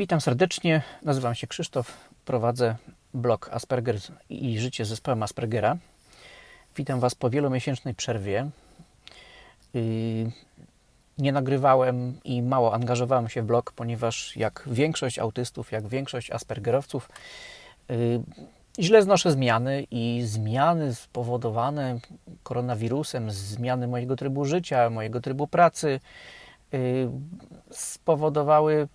Witam serdecznie, nazywam się Krzysztof, prowadzę blog Asperger i życie z zespołem Aspergera. Witam Was po wielomiesięcznej przerwie. Yy, Nie nagrywałem i mało angażowałem się w blog, ponieważ jak większość autystów, jak większość aspergerowców, yy, źle znoszę zmiany i zmiany spowodowane koronawirusem, zmiany mojego trybu życia, mojego trybu pracy yy, spowodowały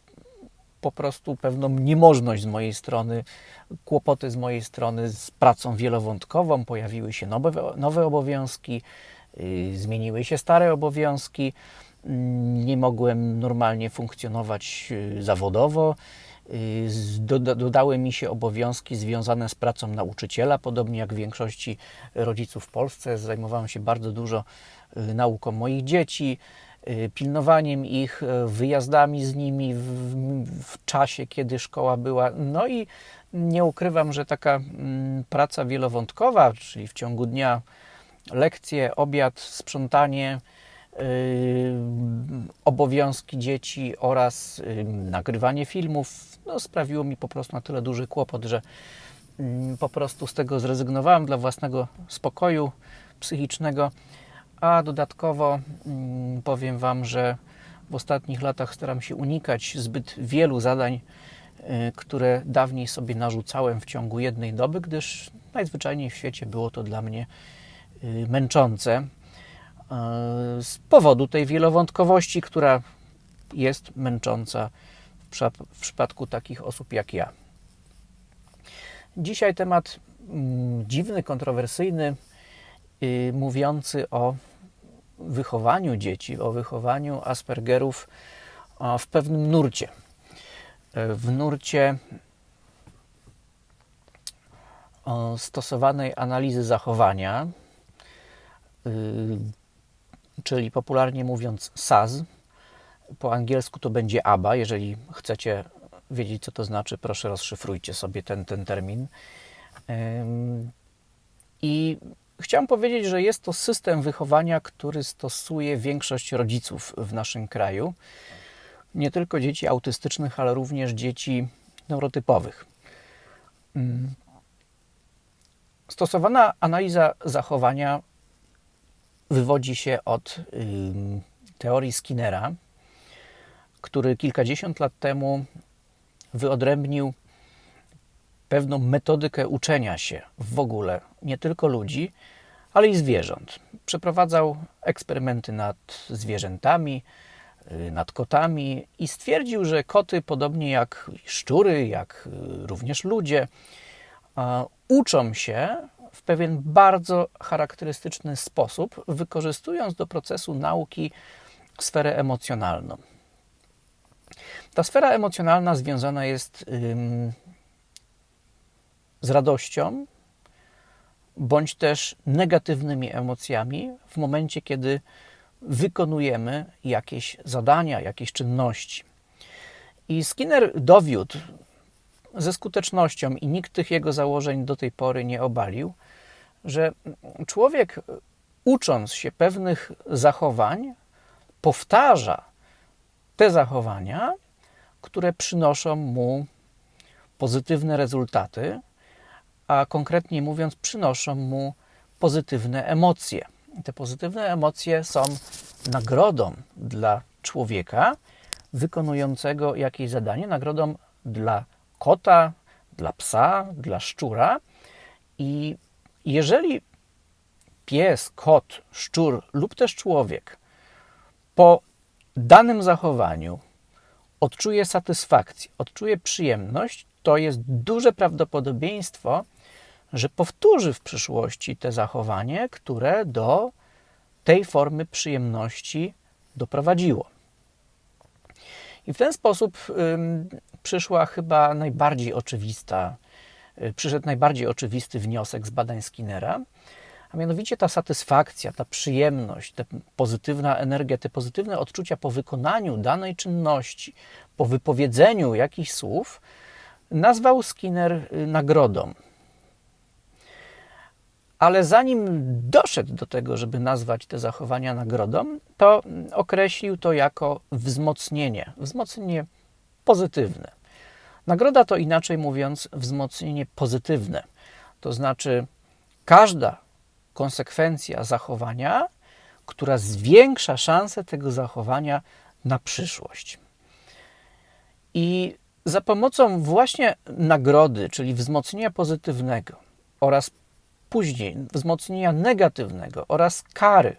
po prostu pewną niemożność z mojej strony, kłopoty z mojej strony z pracą wielowątkową, pojawiły się nowe, nowe obowiązki, yy, zmieniły się stare obowiązki, yy, nie mogłem normalnie funkcjonować yy, zawodowo. Doda- Dodały mi się obowiązki związane z pracą nauczyciela, podobnie jak większości rodziców w Polsce. Zajmowałem się bardzo dużo nauką moich dzieci, pilnowaniem ich, yy, wyjazdami z nimi w, w czasie, kiedy szkoła była. No i nie ukrywam, że taka mm, praca wielowątkowa, czyli w ciągu dnia lekcje, obiad, sprzątanie, yy, obowiązki dzieci oraz nagrywanie filmów no, sprawiło mi po prostu na tyle duży kłopot, że mm, po prostu z tego zrezygnowałem dla własnego spokoju psychicznego, a dodatkowo mm, powiem Wam, że w ostatnich latach staram się unikać zbyt wielu zadań, y, które dawniej sobie narzucałem w ciągu jednej doby, gdyż najzwyczajniej w świecie było to dla mnie y, męczące y, z powodu tej wielowątkowości, która jest męcząca w, przypa- w przypadku takich osób jak ja. Dzisiaj temat mm, dziwny, kontrowersyjny, mówiący o wychowaniu dzieci, o wychowaniu Aspergerów w pewnym nurcie. E, W nurcie o, stosowanej analizy zachowania, y, czyli popularnie mówiąc SAS. Po angielsku to będzie ABA. Jeżeli chcecie wiedzieć, co to znaczy, proszę rozszyfrujcie sobie ten, ten termin. I chciałem powiedzieć, że jest to system wychowania, który stosuje większość rodziców w naszym kraju. Nie tylko dzieci autystycznych, ale również dzieci neurotypowych. Ym, Stosowana analiza zachowania wywodzi się od teorii Skinnera, który kilkadziesiąt lat temu wyodrębnił pewną metodykę uczenia się w ogóle nie tylko ludzi, ale i zwierząt. Przeprowadzał eksperymenty nad zwierzętami, y, nad kotami i stwierdził, że koty, podobnie jak szczury, jak y, również ludzie, uczą się w pewien bardzo charakterystyczny sposób, wykorzystując do procesu nauki sferę emocjonalną. Ta sfera emocjonalna związana jest z radością, bądź też negatywnymi emocjami w momencie, kiedy wykonujemy jakieś zadania, jakieś czynności. I Skinner dowiódł ze skutecznością, i nikt tych jego założeń do tej pory nie obalił, że człowiek, ucząc się pewnych zachowań, powtarza te zachowania, które przynoszą mu pozytywne rezultaty, a konkretnie mówiąc, przynoszą mu pozytywne emocje. Te pozytywne emocje są nagrodą dla człowieka wykonującego jakieś zadanie, nagrodą dla kota, dla psa, dla szczura. I jeżeli pies, kot, szczur lub też człowiek po danym zachowaniu odczuje satysfakcję, odczuje przyjemność, to jest duże prawdopodobieństwo, że powtórzy w przyszłości te zachowanie, które do tej formy przyjemności doprowadziło. I w ten sposób przyszła chyba najbardziej oczywista, y, przyszedł najbardziej oczywisty wniosek z badań Skinnera, a mianowicie ta satysfakcja, ta przyjemność, ta pozytywna energia, te pozytywne odczucia po wykonaniu danej czynności, po wypowiedzeniu jakichś słów, nazwał Skinner y, nagrodą. Ale zanim doszedł do tego, żeby nazwać te zachowania nagrodą, to określił to jako wzmocnienie, wzmocnienie pozytywne. Nagroda to inaczej mówiąc wzmocnienie pozytywne, to znaczy każda konsekwencja zachowania, która zwiększa szanse tego zachowania na przyszłość. I za pomocą właśnie nagrody, czyli wzmocnienia pozytywnego oraz później wzmocnienia negatywnego oraz kary,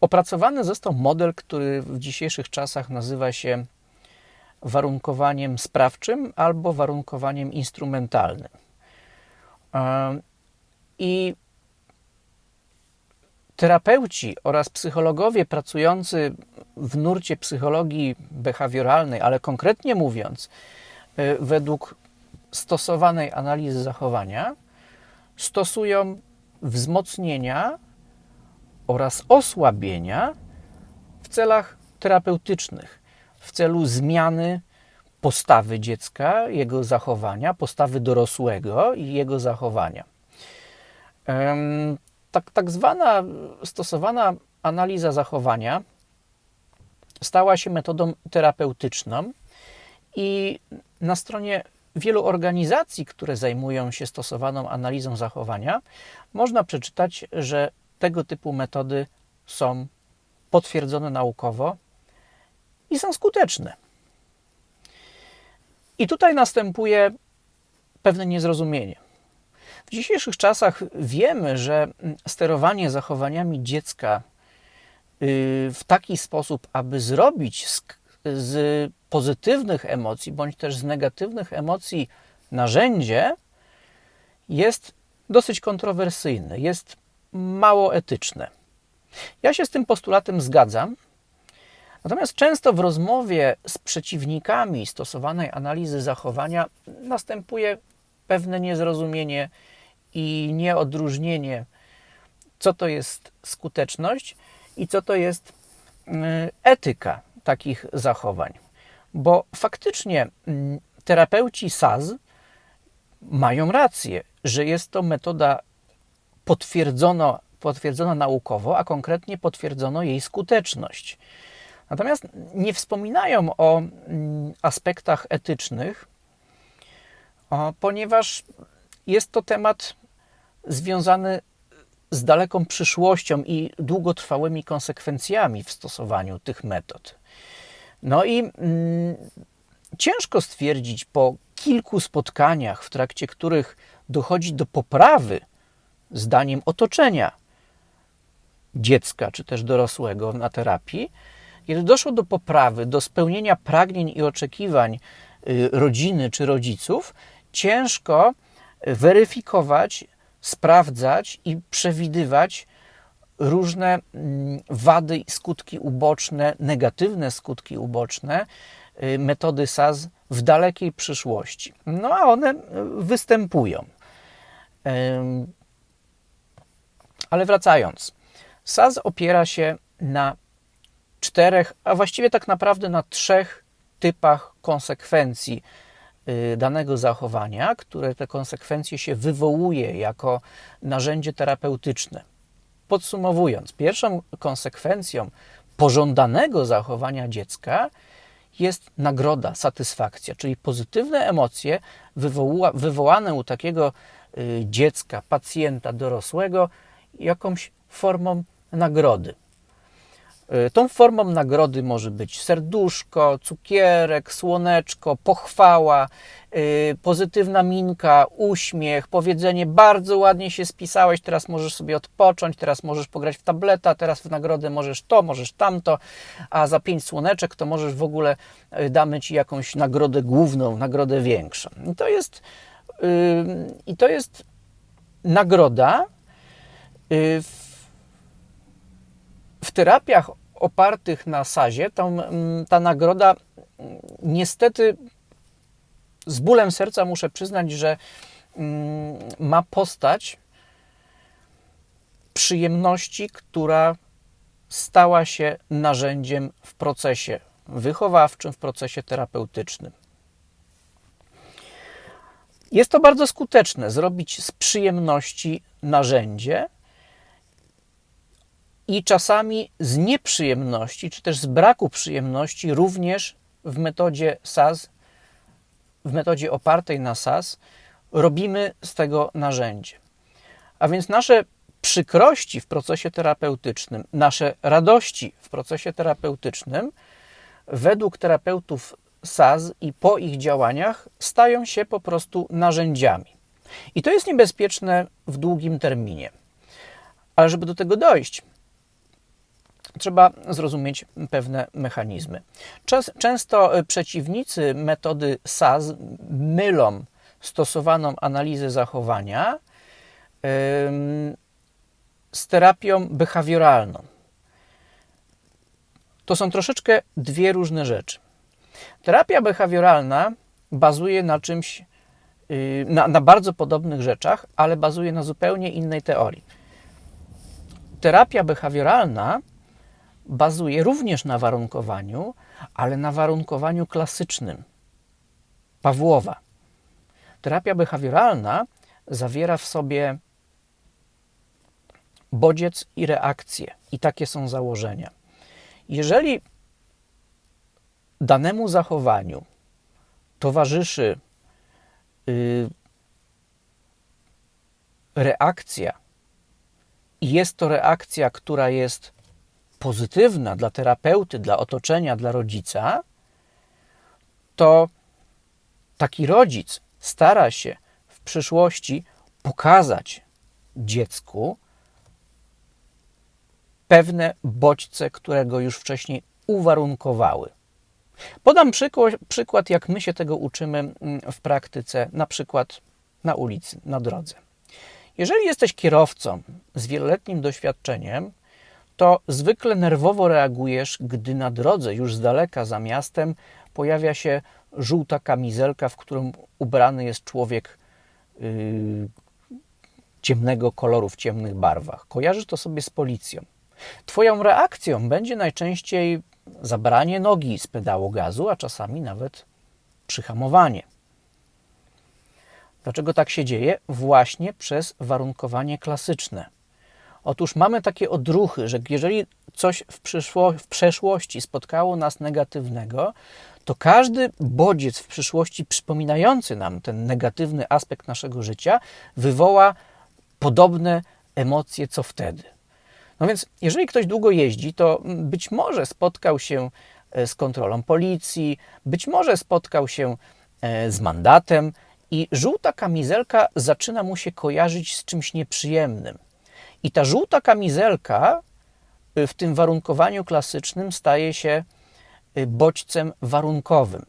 opracowany został model, który w dzisiejszych czasach nazywa się warunkowaniem sprawczym albo warunkowaniem instrumentalnym. I terapeuci oraz psychologowie pracujący w nurcie psychologii behawioralnej, ale konkretnie mówiąc, y, według stosowanej analizy zachowania, stosują wzmocnienia oraz osłabienia w celach terapeutycznych, w celu zmiany postawy dziecka, jego zachowania, postawy dorosłego i jego zachowania. Tak, tak zwana stosowana analiza zachowania stała się metodą terapeutyczną i na stronie wielu organizacji, które zajmują się stosowaną analizą zachowania, można przeczytać, że tego typu metody są potwierdzone naukowo i są skuteczne. I tutaj następuje pewne niezrozumienie. W dzisiejszych czasach wiemy, że sterowanie zachowaniami dziecka y, w taki sposób, aby zrobić z, z pozytywnych emocji bądź też z negatywnych emocji narzędzie, jest dosyć kontrowersyjne, jest mało etyczne. Ja się z tym postulatem zgadzam, natomiast często w rozmowie z przeciwnikami stosowanej analizy zachowania następuje pewne niezrozumienie i nieodróżnienie, co to jest skuteczność i co to jest y, etyka takich zachowań. Bo faktycznie mm, terapeuci SAS mają rację, że jest to metoda potwierdzono, potwierdzona naukowo, a konkretnie potwierdzono jej skuteczność. Natomiast nie wspominają o mm, aspektach etycznych, ponieważ jest to temat związany z daleką przyszłością i długotrwałymi konsekwencjami w stosowaniu tych metod. No i mm, ciężko stwierdzić po kilku spotkaniach, w trakcie których dochodzi do poprawy zdaniem otoczenia dziecka czy też dorosłego na terapii, kiedy doszło do poprawy, do spełnienia pragnień i oczekiwań y, rodziny czy rodziców, ciężko weryfikować, sprawdzać i przewidywać różne mm, wady i skutki uboczne, negatywne skutki uboczne y, metody SAS w dalekiej przyszłości. No a one y, występują. Ale wracając, SAS opiera się na czterech, a właściwie tak naprawdę na trzech typach konsekwencji y, danego zachowania, które te konsekwencje się wywołuje jako narzędzie terapeutyczne. Podsumowując, pierwszą konsekwencją pożądanego zachowania dziecka jest nagroda, satysfakcja, czyli pozytywne emocje wywoła, wywołane u takiego y, dziecka, pacjenta, dorosłego jakąś formą nagrody. Y, tą formą nagrody może być serduszko, cukierek, słoneczko, pochwała, y, pozytywna minka, uśmiech, powiedzenie bardzo ładnie się spisałeś, teraz możesz sobie odpocząć, teraz możesz pograć w tableta, teraz w nagrodę możesz to, możesz tamto, a za pięć słoneczek to możesz w ogóle y, damy Ci jakąś nagrodę główną, nagrodę większą. I to jest, i to jest nagroda w, w terapiach opartych na sazie, ta, mm, ta nagroda mm, niestety z bólem serca muszę przyznać, że mm, ma postać przyjemności, która stała się narzędziem w procesie wychowawczym, w procesie terapeutycznym. Jest to bardzo skuteczne zrobić z przyjemności narzędzie, i czasami z nieprzyjemności, czy też z braku przyjemności, również w metodzie SAS w metodzie opartej na SAS robimy z tego narzędzie. A więc nasze przykrości w procesie terapeutycznym, nasze radości w procesie terapeutycznym, według terapeutów SAS i po ich działaniach stają się po prostu narzędziami. I to jest niebezpieczne w długim terminie. Ale żeby do tego dojść, trzeba zrozumieć pewne mechanizmy. Często przeciwnicy metody SAS mylą stosowaną analizę zachowania z terapią behawioralną. To są troszeczkę dwie różne rzeczy. Terapia behawioralna bazuje na czymś, y, na, na, bardzo podobnych rzeczach, ale bazuje na zupełnie innej teorii. Terapia behawioralna bazuje również na warunkowaniu, ale na warunkowaniu klasycznym Pawłowa. Terapia behawioralna zawiera w sobie bodziec i reakcję, i takie są założenia. Jeżeli danemu zachowaniu towarzyszy yy, reakcja, i jest to reakcja, która jest pozytywna dla terapeuty, dla otoczenia, dla rodzica, to taki rodzic stara się w przyszłości pokazać dziecku pewne bodźce, które go już wcześniej uwarunkowały. Podam przykład, przykład, jak my się tego uczymy mm, w praktyce, na przykład na ulicy, na drodze. Jeżeli jesteś kierowcą z wieloletnim doświadczeniem, to zwykle nerwowo reagujesz, gdy na drodze, już z daleka za miastem, pojawia się żółta kamizelka, w którą ubrany jest człowiek yy, ciemnego koloru, w ciemnych barwach. Kojarzysz to sobie z policją. Twoją reakcją będzie najczęściej zabranie nogi z pedału gazu, a czasami nawet przyhamowanie. Dlaczego tak się dzieje? Właśnie przez warunkowanie klasyczne. Otóż mamy takie odruchy, że jeżeli coś w, przyszło, w przeszłości spotkało nas negatywnego, to każdy bodziec w przyszłości przypominający nam ten negatywny aspekt naszego życia wywoła podobne emocje co wtedy. No więc, jeżeli ktoś długo jeździ, to być może spotkał się e, z kontrolą policji, być może spotkał się e, z mandatem i żółta kamizelka zaczyna mu się kojarzyć z czymś nieprzyjemnym. I ta żółta kamizelka y, w tym warunkowaniu klasycznym staje się y, bodźcem warunkowym.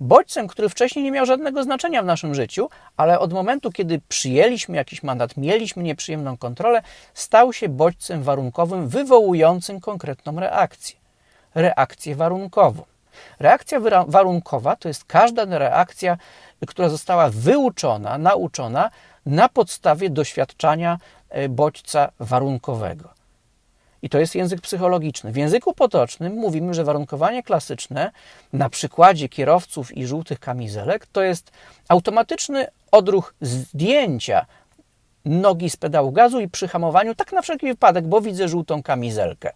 Bodźcem, który wcześniej nie miał żadnego znaczenia w naszym życiu, ale od momentu, kiedy przyjęliśmy jakiś mandat, mieliśmy nieprzyjemną kontrolę, stał się bodźcem warunkowym wywołującym konkretną reakcję. Reakcję warunkową. Reakcja warunkowa to jest każda reakcja, która została wyuczona, nauczona na podstawie doświadczenia bodźca warunkowego. I to jest język psychologiczny. W języku potocznym mówimy, że warunkowanie klasyczne na przykładzie kierowców i żółtych kamizelek to jest automatyczny odruch zdjęcia nogi z pedału gazu i przy hamowaniu, tak na wszelki wypadek, bo widzę żółtą kamizelkę.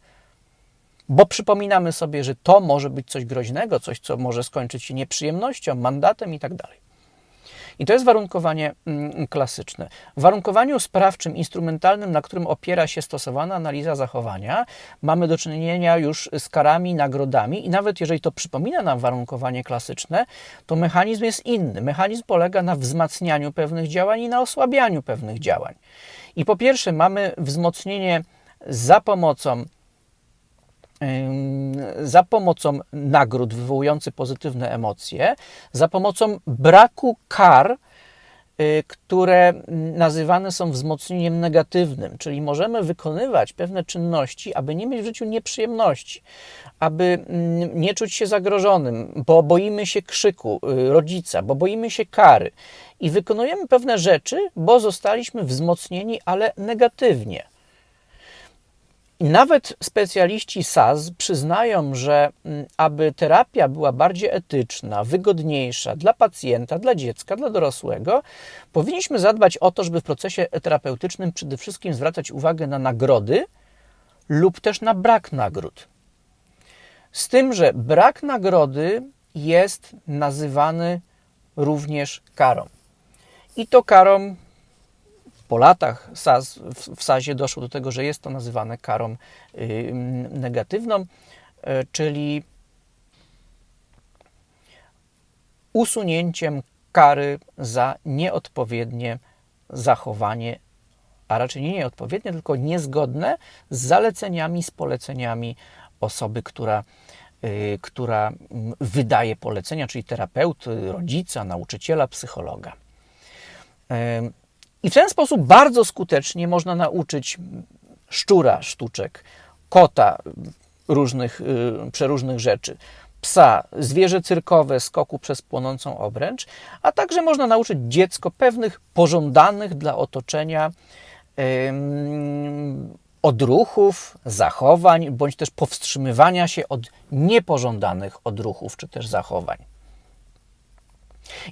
Bo przypominamy sobie, że to może być coś groźnego, coś, co może skończyć się nieprzyjemnością, mandatem i tak dalej. I to jest warunkowanie mm, klasyczne. W warunkowaniu sprawczym, instrumentalnym, na którym opiera się stosowana analiza zachowania, mamy do czynienia już z karami, nagrodami i nawet jeżeli to przypomina nam warunkowanie klasyczne, to mechanizm jest inny. Mechanizm polega na wzmacnianiu pewnych działań i na osłabianiu pewnych działań. I po pierwsze mamy wzmocnienie za pomocą za pomocą nagród wywołujących pozytywne emocje, za pomocą braku kar, y, które nazywane są wzmocnieniem negatywnym, czyli możemy wykonywać pewne czynności, aby nie mieć w życiu nieprzyjemności, aby nie czuć się zagrożonym, bo boimy się krzyku y, rodzica, bo boimy się kary. I wykonujemy pewne rzeczy, bo zostaliśmy wzmocnieni, ale negatywnie. Nawet specjaliści SAS przyznają, że mm, aby terapia była bardziej etyczna, wygodniejsza dla pacjenta, dla dziecka, dla dorosłego, powinniśmy zadbać o to, żeby w procesie terapeutycznym przede wszystkim zwracać uwagę na nagrody lub też na brak nagród. Z tym, że brak nagrody jest nazywany również karą. I to karą po latach SAS, w SAZie doszło do tego, że jest to nazywane karą negatywną, czyli usunięciem kary za nieodpowiednie zachowanie, a raczej nie nieodpowiednie, tylko niezgodne z zaleceniami, z poleceniami osoby, która, yy, która wydaje polecenia, czyli terapeuty, rodzica, nauczyciela, psychologa. I w ten sposób bardzo skutecznie można nauczyć szczura sztuczek, kota różnych, yy, przeróżnych rzeczy, psa, zwierzę cyrkowe skoku przez płonącą obręcz, a także można nauczyć dziecko pewnych pożądanych dla otoczenia odruchów, zachowań, bądź też powstrzymywania się od niepożądanych odruchów czy też zachowań.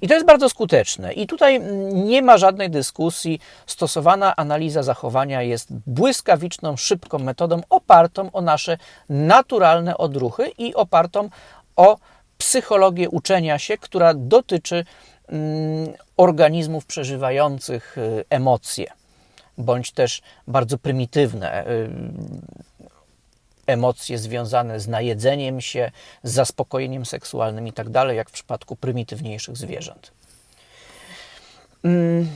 I to jest bardzo skuteczne. I tutaj nie ma żadnej dyskusji. Stosowana analiza zachowania jest błyskawiczną, szybką metodą opartą o nasze naturalne odruchy i opartą o psychologię uczenia się, która dotyczy mm, organizmów przeżywających y, emocje, bądź też bardzo prymitywne y, emocje związane z najedzeniem się, z zaspokojeniem seksualnym i tak jak w przypadku prymitywniejszych zwierząt. Mm,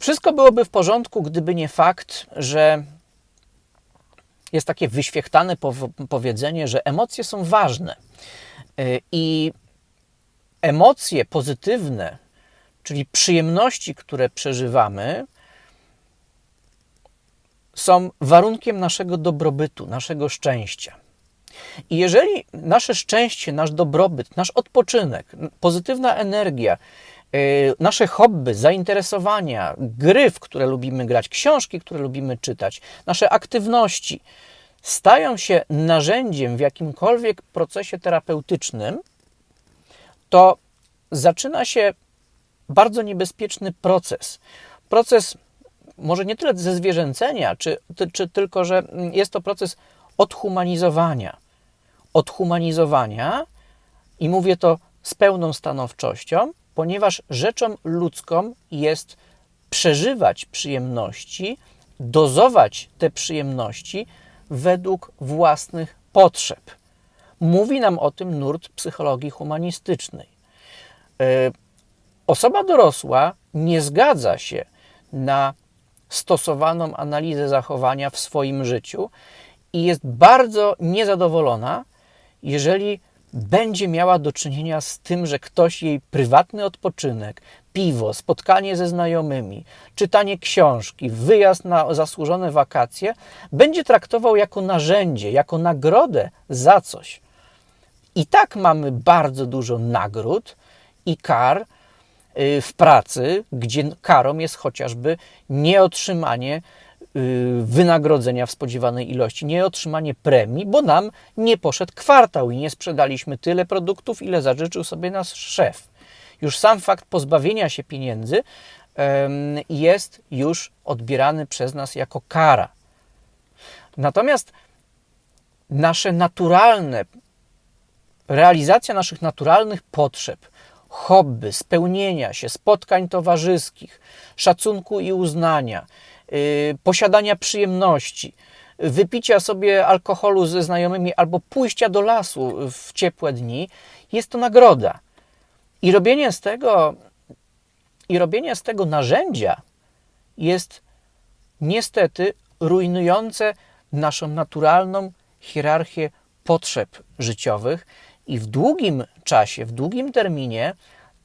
wszystko byłoby w porządku, gdyby nie fakt, że jest takie wyświechtane powiedzenie, że emocje są ważne. Y, I emocje pozytywne, czyli przyjemności, które przeżywamy, są warunkiem naszego dobrobytu, naszego szczęścia. I jeżeli nasze szczęście, nasz dobrobyt, nasz odpoczynek, pozytywna energia, y, nasze hobby, zainteresowania, gry, w które lubimy grać, książki, które lubimy czytać, nasze aktywności stają się narzędziem w jakimkolwiek procesie terapeutycznym, to zaczyna się bardzo niebezpieczny proces. Proces może nie tyle ze zwierzęcenia, czy, czy tylko, że jest to proces odhumanizowania. Odhumanizowania, i mówię to z pełną stanowczością, ponieważ rzeczą ludzką jest przeżywać przyjemności, dozować te przyjemności według własnych potrzeb. Mówi nam o tym nurt psychologii humanistycznej. E, osoba dorosła nie zgadza się na stosowaną analizę zachowania w swoim życiu i jest bardzo niezadowolona, jeżeli będzie miała do czynienia z tym, że ktoś jej prywatny odpoczynek, piwo, spotkanie ze znajomymi, czytanie książki, wyjazd na zasłużone wakacje będzie traktował jako narzędzie, jako nagrodę za coś. I tak mamy bardzo dużo nagród i kar w pracy, gdzie karą jest chociażby nieotrzymanie y, wynagrodzenia w spodziewanej ilości, nieotrzymanie premii, bo nam nie poszedł kwartał i nie sprzedaliśmy tyle produktów, ile zażyczył sobie nasz szef już sam fakt pozbawienia się pieniędzy jest już odbierany przez nas jako kara. Natomiast nasze naturalne, realizacja naszych naturalnych potrzeb, hobby, spełnienia się, spotkań towarzyskich, szacunku i uznania, yy, posiadania przyjemności, wypicia sobie alkoholu ze znajomymi albo pójścia do lasu w ciepłe dni, jest to nagroda. I robienie z tego, i robienie z tego narzędzia jest niestety rujnujące naszą naturalną hierarchię potrzeb życiowych i w długim czasie, w długim terminie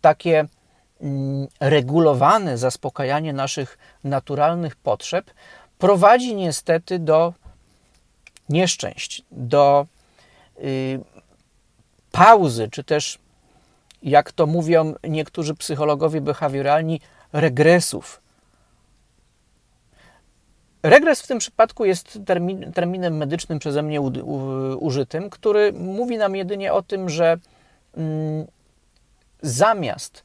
takie mm, regulowane zaspokajanie naszych naturalnych potrzeb prowadzi niestety do nieszczęść, do y, pauzy, czy też jak to mówią niektórzy psychologowie behawioralni, regresów. Regres w tym przypadku jest termin, terminem medycznym przeze mnie u, u, użytym, który mówi nam jedynie o tym, że mm, zamiast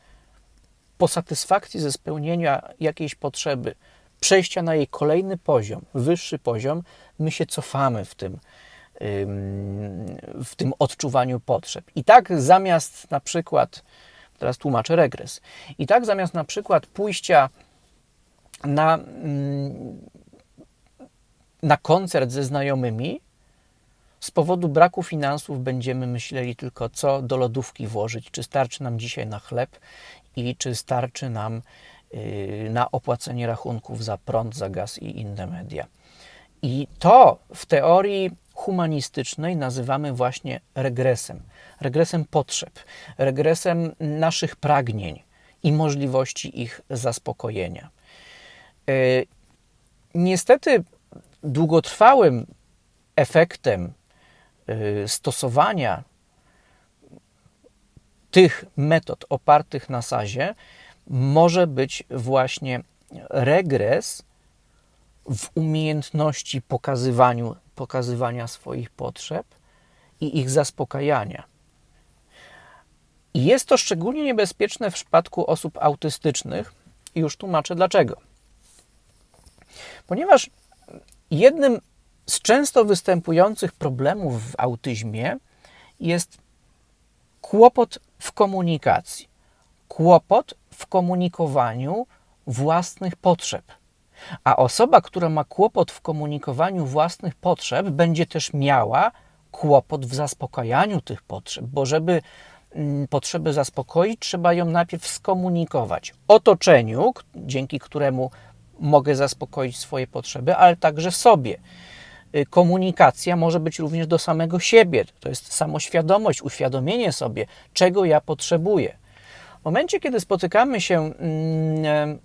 po satysfakcji ze spełnienia jakiejś potrzeby, przejścia na jej kolejny poziom, wyższy poziom, my się cofamy w tym, w tym odczuwaniu potrzeb. I tak zamiast na przykład Teraz tłumaczę regres. I tak zamiast na przykład pójścia na, mm, na koncert ze znajomymi, z powodu braku finansów będziemy myśleli tylko, co do lodówki włożyć, czy starczy nam dzisiaj na chleb i czy starczy nam yy, na opłacenie rachunków za prąd, za gaz i inne media. I to w teorii humanistycznej nazywamy właśnie regresem. Regresem potrzeb, regresem naszych pragnień i możliwości ich zaspokojenia. Yy, niestety, długotrwałym efektem yy, stosowania tych metod opartych na sazie może być właśnie regres w umiejętności pokazywaniu, pokazywania swoich potrzeb i ich zaspokajania. I jest to szczególnie niebezpieczne w przypadku osób autystycznych, i już tłumaczę dlaczego. Ponieważ jednym z często występujących problemów w autyzmie jest kłopot w komunikacji, kłopot w komunikowaniu własnych potrzeb. A osoba, która ma kłopot w komunikowaniu własnych potrzeb, będzie też miała kłopot w zaspokajaniu tych potrzeb, bo żeby mm, potrzeby zaspokoić, trzeba ją najpierw skomunikować otoczeniu, dzięki któremu mogę zaspokoić swoje potrzeby, ale także sobie. Y, komunikacja może być również do samego siebie. To jest samoświadomość, uświadomienie sobie, czego ja potrzebuję. W momencie, kiedy spotykamy się mm,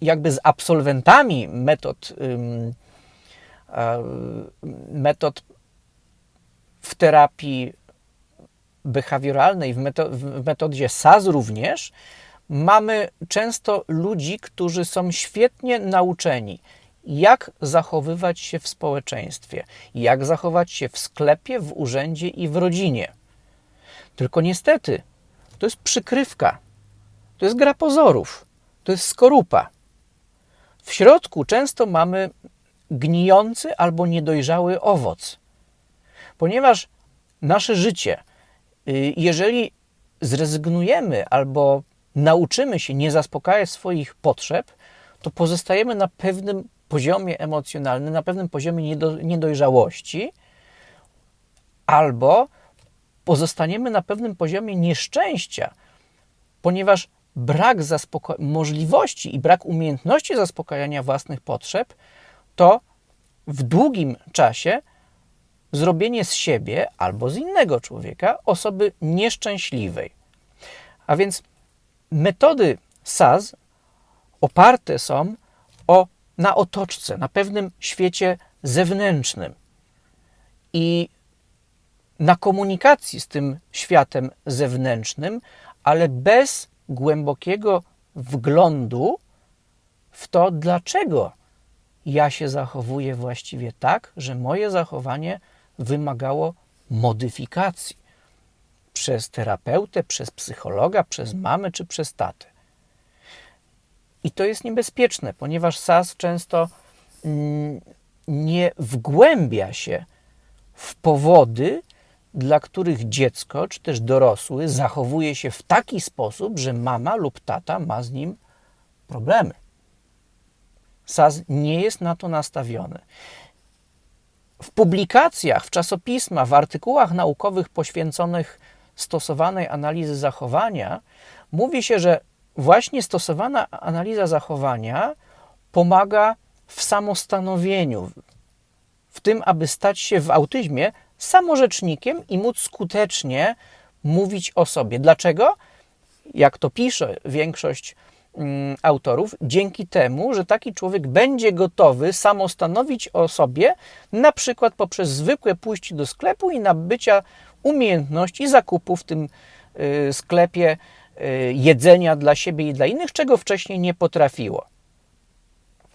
jakby z absolwentami metod, metod w terapii behawioralnej, w metodzie SAS również, mamy często ludzi, którzy są świetnie nauczeni, jak zachowywać się w społeczeństwie, jak zachować się w sklepie, w urzędzie i w rodzinie. Tylko niestety, to jest przykrywka, to jest gra pozorów, to jest skorupa. W środku często mamy gnijący albo niedojrzały owoc, ponieważ nasze życie, y, jeżeli zrezygnujemy albo nauczymy się nie zaspokajać swoich potrzeb, to pozostajemy na pewnym poziomie emocjonalnym, na pewnym poziomie niedojrzałości, albo pozostaniemy na pewnym poziomie nieszczęścia, ponieważ brak możliwości i brak umiejętności zaspokajania własnych potrzeb to w długim czasie zrobienie z siebie albo z innego człowieka osoby nieszczęśliwej. A więc metody SAS oparte są o, na otoczce, na pewnym świecie zewnętrznym. I na komunikacji z tym światem zewnętrznym, ale bez głębokiego wglądu w to, dlaczego ja się zachowuję właściwie tak, że moje zachowanie wymagało modyfikacji przez terapeutę, przez psychologa, przez mamę czy przez tatę. I to jest niebezpieczne, ponieważ SAS często mm, nie wgłębia się w powody, dla których dziecko czy też dorosły zachowuje się w taki sposób, że mama lub tata ma z nim problemy. SAS nie jest na to nastawiony. W publikacjach, w czasopismach, w artykułach naukowych poświęconych stosowanej analizy zachowania mówi się, że właśnie stosowana analiza zachowania pomaga w samostanowieniu, w tym, aby stać się w autyzmie samorzecznikiem i móc skutecznie mówić o sobie. Dlaczego? Jak to pisze większość mm, autorów, dzięki temu, że taki człowiek będzie gotowy samostanowić o sobie, na przykład poprzez zwykłe pójście do sklepu i nabycia umiejętności zakupu w tym y, sklepie y, jedzenia dla siebie i dla innych, czego wcześniej nie potrafiło.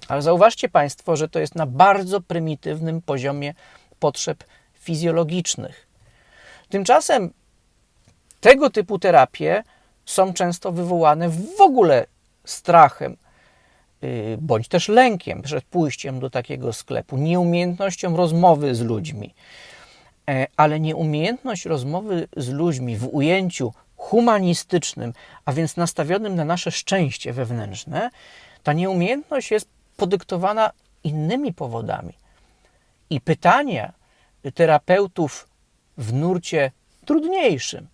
Ale zauważcie Państwo, że to jest na bardzo prymitywnym poziomie potrzeb fizjologicznych. Tymczasem tego typu terapie są często wywołane w ogóle strachem y, bądź też lękiem przed pójściem do takiego sklepu, nieumiejętnością rozmowy z ludźmi. E, ale nieumiejętność rozmowy z ludźmi w ujęciu humanistycznym, a więc nastawionym na nasze szczęście wewnętrzne, ta nieumiejętność jest podyktowana innymi powodami. I pytania terapeutów w nurcie trudniejszym,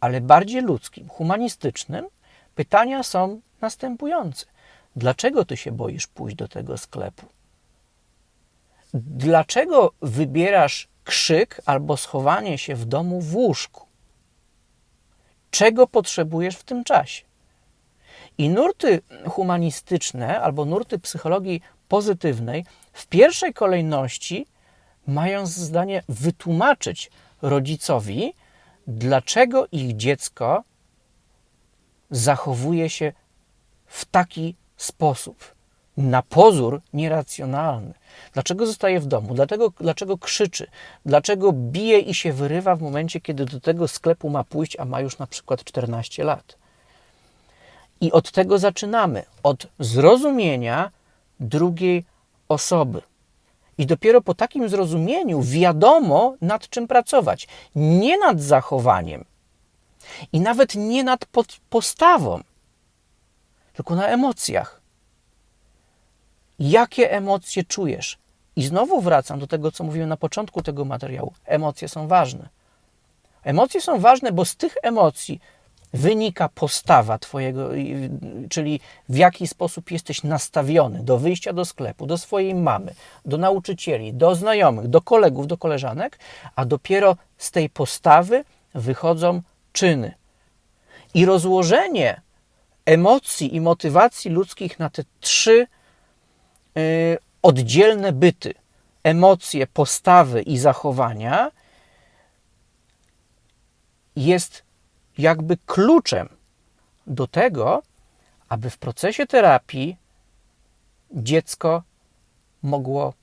ale bardziej ludzkim, humanistycznym, pytania są następujące. Dlaczego ty się boisz pójść do tego sklepu? Dlaczego wybierasz krzyk albo schowanie się w domu w łóżku? Czego potrzebujesz w tym czasie? I nurty humanistyczne albo nurty psychologii pozytywnej w pierwszej kolejności mają zdanie wytłumaczyć rodzicowi, dlaczego ich dziecko zachowuje się w taki sposób, na pozór nieracjonalny. Dlaczego zostaje w domu? Dlatego, dlaczego krzyczy? Dlaczego bije i się wyrywa w momencie, kiedy do tego sklepu ma pójść, a ma już na przykład 14 lat? I od tego zaczynamy, od zrozumienia drugiej osoby. I dopiero po takim zrozumieniu wiadomo, nad czym pracować. Nie nad zachowaniem i nawet nie nad postawą, tylko na emocjach. Jakie emocje czujesz? I znowu wracam do tego, co mówiłem na początku tego materiału. Emocje są ważne. Emocje są ważne, bo z tych emocji wynika postawa Twojego, czyli w jaki sposób jesteś nastawiony do wyjścia do sklepu, do swojej mamy, do nauczycieli, do znajomych, do kolegów, do koleżanek, a dopiero z tej postawy wychodzą czyny. I rozłożenie emocji i motywacji ludzkich na te trzy oddzielne byty emocje, postawy i zachowania jest jakby kluczem do tego, aby w procesie terapii dziecko mogło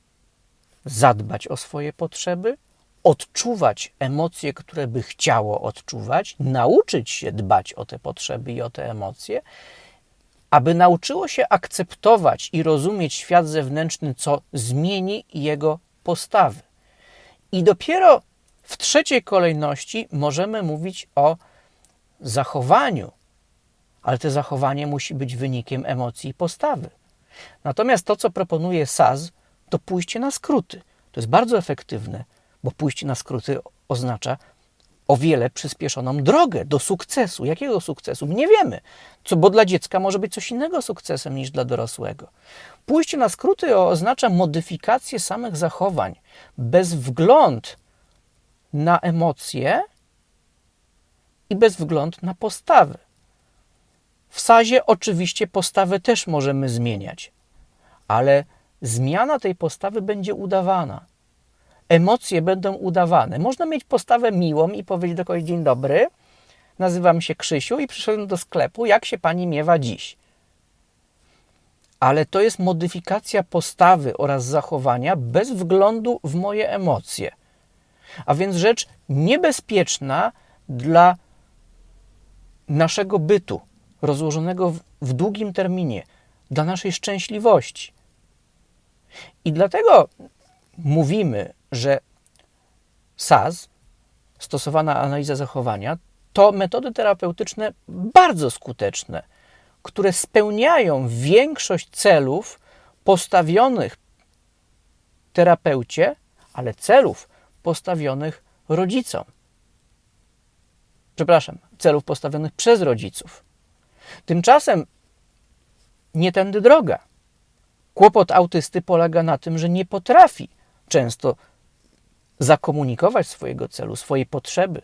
zadbać o swoje potrzeby, odczuwać emocje, które by chciało odczuwać, nauczyć się dbać o te potrzeby i o te emocje, aby nauczyło się akceptować i rozumieć świat zewnętrzny, co zmieni jego postawy. I dopiero w trzeciej kolejności możemy mówić o zachowaniu, ale to zachowanie musi być wynikiem emocji i postawy. Natomiast to, co proponuje SAS, to pójście na skróty. To jest bardzo efektywne, bo pójście na skróty oznacza o wiele przyspieszoną drogę do sukcesu. Jakiego sukcesu? Nie wiemy, co, bo dla dziecka może być coś innego sukcesem niż dla dorosłego. Pójście na skróty oznacza modyfikację samych zachowań, bez wgląd na emocje i bez względu na postawę. W sazie oczywiście postawę też możemy zmieniać, ale zmiana tej postawy będzie udawana. Emocje będą udawane. Można mieć postawę miłą i powiedzieć do kogoś dzień dobry, nazywam się Krzysiu i przyszedłem do sklepu, jak się pani miewa dziś? Ale to jest modyfikacja postawy oraz zachowania bez wglądu w moje emocje. A więc rzecz niebezpieczna dla naszego bytu, rozłożonego w, w długim terminie, dla naszej szczęśliwości. I dlatego mówimy, że SAS, stosowana analiza zachowania, to metody terapeutyczne bardzo skuteczne, które spełniają większość celów postawionych terapeucie, ale celów postawionych rodzicom przepraszam, celów postawionych przez rodziców. Tymczasem nie tędy droga. Kłopot autysty polega na tym, że nie potrafi często zakomunikować swojego celu, swojej potrzeby,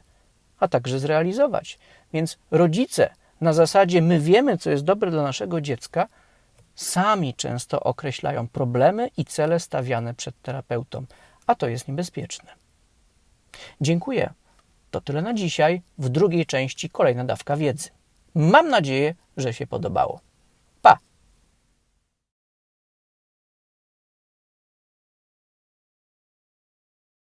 a także zrealizować. Więc rodzice na zasadzie my wiemy, co jest dobre dla naszego dziecka, sami często określają problemy i cele stawiane przed terapeutą, a to jest niebezpieczne. Dziękuję. To tyle na dzisiaj. W drugiej części kolejna dawka wiedzy. Mam nadzieję, że się podobało.